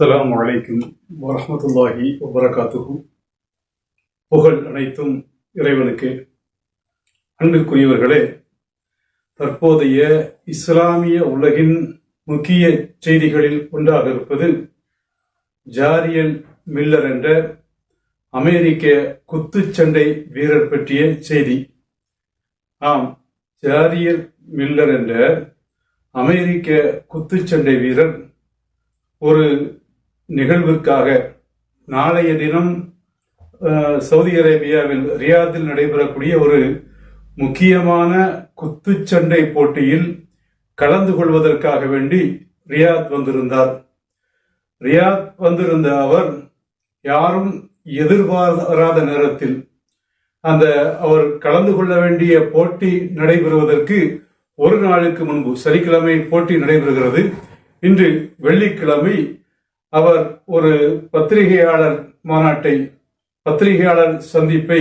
அஸ்லாம் அலைக்கும் வரமத்துல்லாஹி வபரகாத்துஹு. புகழ் அனைத்தும் இறைவனுக்கு அன்பிற்குரியவர்களே தற்போதைய இஸ்லாமிய உலகின் முக்கிய செய்திகளில் ஒன்றாக இருப்பது ஜாரியல் மில்லர் என்ற அமெரிக்க குத்துச்சண்டை வீரர் பற்றிய செய்தி. ஆம் ஜாரியல் மில்லர் என்ற அமெரிக்க குத்துச்சண்டை வீரர் ஒரு நிகழ்விற்காக நாளைய தினம் சவுதி அரேபியாவில் ரியாத்தில் நடைபெறக்கூடிய ஒரு முக்கியமான குத்துச்சண்டை போட்டியில் கலந்து கொள்வதற்காக வேண்டி ரியாத் வந்திருந்தார். ரியாத் வந்திருந்த அவர் யாரும் எதிர்பாராத நேரத்தில் அந்த அவர் கலந்து கொள்ள வேண்டிய போட்டி நடைபெறுவதற்கு ஒரு நாளுக்கு முன்பு சனிக்கிழமை போட்டி நடைபெறுகிறது. இன்று வெள்ளிக்கிழமை அவர் ஒரு பத்திரிகையாளர் மாநாட்டை பத்திரிகையாளர் சந்திப்பை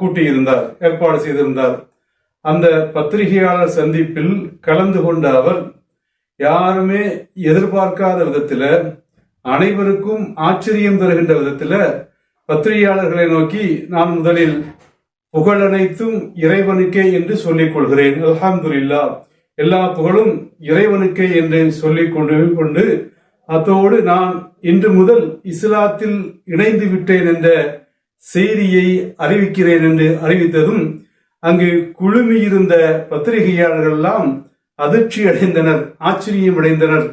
கூட்டியிருந்தார் ஏற்பாடு செய்திருந்தார். அந்த பத்திரிகையாளர் சந்திப்பில் கலந்து கொண்ட அவர் யாருமே எதிர்பார்க்காத விதத்தில் அனைவருக்கும் ஆச்சரியம் தருகின்ற விதத்தில் பத்திரிகையாளர்களை நோக்கி நான் முதலில் புகழனைத்தும் இறைவனுக்கே என்று சொல்லிக் கொள்கிறேன். அல்ஹம்துலில்லா. எல்லா புகழும் இறைவனுக்கே என்று சொல்லிக் கொண்டு கொண்டு அத்தோடு நான் இன்று முதல் இஸ்லாத்தில் இணைந்து விட்டேன் என்ற செய்தியை அறிவிக்கிறேன் என்று அறிவித்ததும் அங்கு குழுமியிருந்த பத்திரிகையாளர்கள் எல்லாம் அதிர்ச்சி அடைந்தனர் ஆச்சரியம் அடைந்தனர்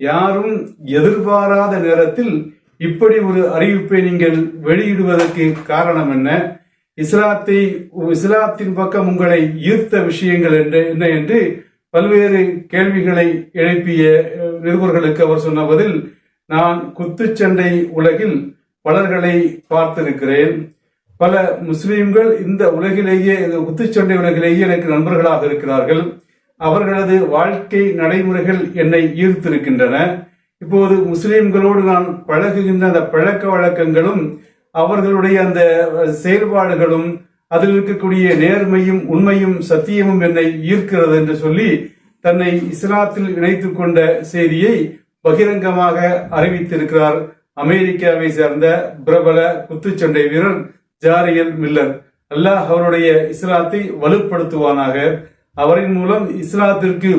யாரும் எதிர்பாராத நேரத்தில் இப்படி ஒரு அறிவிப்பை நீங்கள் வெளியிடுவதற்கு காரணம் என்ன? இஸ்லாத்தை இஸ்லாத்தின் பக்கம் உங்களை ஈர்த்த விஷயங்கள் என்ன என்ன என்று பல்வேறு கேள்விகளை எழுப்பிய நிருபர்களுக்கு அவர் சொன்ன பதில் நான் குத்துச்சண்டை உலகில் பலர்களை பார்த்திருக்கிறேன். பல முஸ்லீம்கள் இந்த உலகிலேயே இந்த குத்துச்சண்டை உலகிலேயே எனக்கு நண்பர்களாக இருக்கிறார்கள். அவர்களது வாழ்க்கை நடைமுறைகள் என்னை ஈர்த்திருக்கின்றன. இப்போது முஸ்லீம்களோடு நான் பழகுகின்ற அந்த பழக்க வழக்கங்களும் அவர்களுடைய அந்த செயல்பாடுகளும் அதில் இருக்கக்கூடிய நேர்மையும் உண்மையும் சத்தியமும் என்னை ஈர்க்கிறது என்று சொல்லி தன்னை இஸ்லாத்தில் இணைத்துக் கொண்ட செய்தியை பகிரங்கமாக அறிவித்திருக்கிறார் அமெரிக்காவை சேர்ந்த பிரபல குத்துச்சண்டை வீரர் ஜாரியல் மில்லர். அல்லாஹ் அவருடைய இஸ்லாத்தை வலுப்படுத்துவானாக. அவரின் மூலம் இஸ்லாத்திற்கு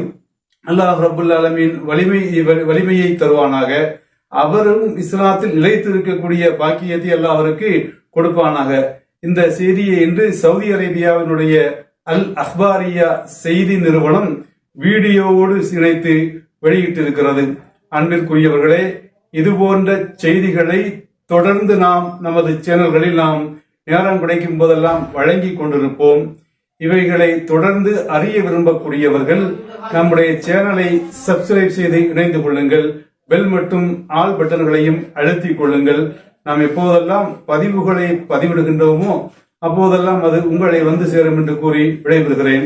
அல்லாஹ் ரபுல் அலமின் வலிமை வலிமையை தருவானாக. அவரும் இஸ்லாத்தில் நிலைத்து இருக்கக்கூடிய பாக்கியத்தை அல்லாஹ் அவருக்கு கொடுப்பானாக. இந்த செய்தியை இன்று சவுதி அரேபியாவினுடைய அல் அஹ்பாரியா செய்தி நிறுவனம் வீடியோவோடு இணைத்து வெளியிட்டிருக்கிறது. அன்பிற்குரியவர்களே இது போன்ற செய்திகளை தொடர்ந்து நாம் நமது சேனல்களில் நாம் நேரம் கிடைக்கும் போதெல்லாம் வழங்கி கொண்டிருப்போம். இவைகளை தொடர்ந்து அறிய விரும்பக்கூடியவர்கள் நம்முடைய சேனலை சப்ஸ்கிரைப் செய்து இணைந்து கொள்ளுங்கள். பெல் மற்றும் ஆல் பட்டன்களையும் அழுத்திக் கொள்ளுங்கள். நாம் எப்போதெல்லாம் பதிவுகளை பதிவிடுகின்றோமோ அப்போதெல்லாம் அது உங்களை வந்து சேரும் என்று கூறி விடைபெறுகிறேன்.